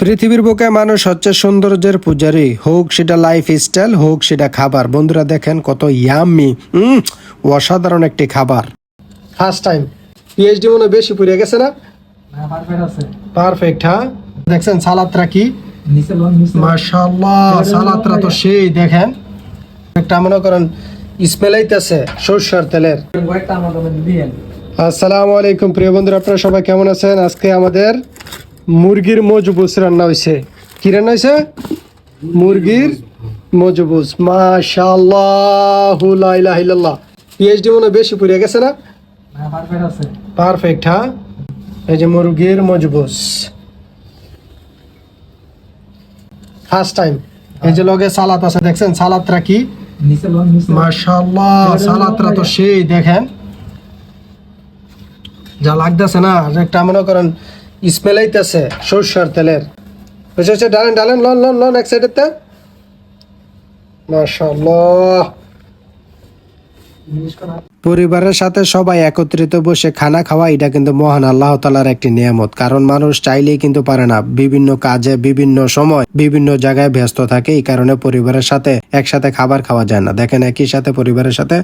পৃথিবীর বুকে মানুষ হচ্ছে সৌন্দর্যের পূজারি। হোক সেটা লাইফ স্টাইল হোক সেটা খাবার। বন্ধুরা দেখেন কত ইয়াম্মি উম, অসাধারণ একটি খাবার। ফার্স্ট টাইম পিএইচডি মনে বেশি পুড়ে গেছে না? পারফেক্ট হ্যাঁ? দেখছেন সালাদটা কি? নিচে সালাদটা তো সেই দেখেন। একটা মনে করেন স্মেল আইতেছে সরষের তেলের। আসসালামু আলাইকুম প্রিয় বন্ধুরা আপনারা সবাই কেমন আছেন? আজকে আমাদের মুরগির মজবুস রান্না হয়েছে কি রান্না হয়েছে মুরগির মজবুস ইল্লাল্লাহ। পিএইচডি মনে বেশি পুড়ে গেছে না? পারফেক্ট হ্যাঁ? এই যে মুরগির মজবুস ফার্স্ট টাইম এই যে লগে সালাত আছে দেখছেন? সালাতরা কি? মাশাআল্লাহ সালাদটা তো সেই দেখেন? যা লাগতেছে না একটা মনে করেন স্মেল সরষের তেলের। বুঝছে হচ্ছে ডালেন ডালেন, লন লন লন, এক সাইডেতে মাশাআল্লাহ। জিনিস পরিবারের সাথে সবাই একত্রিত বসে খানা খাওয়া, এটা কিন্তু মহান আল্লাহ তালার একটি নিয়ামত। কারণ মানুষ চাইলেই কিন্তু পারে না। বিভিন্ন কাজে, বিভিন্ন সময়, বিভিন্ন জায়গায় ব্যস্ত থাকে, এই কারণে পরিবারের সাথে একসাথে খাবার খাওয়া যায় না। দেখেন একই সাথে পরিবারের সাথে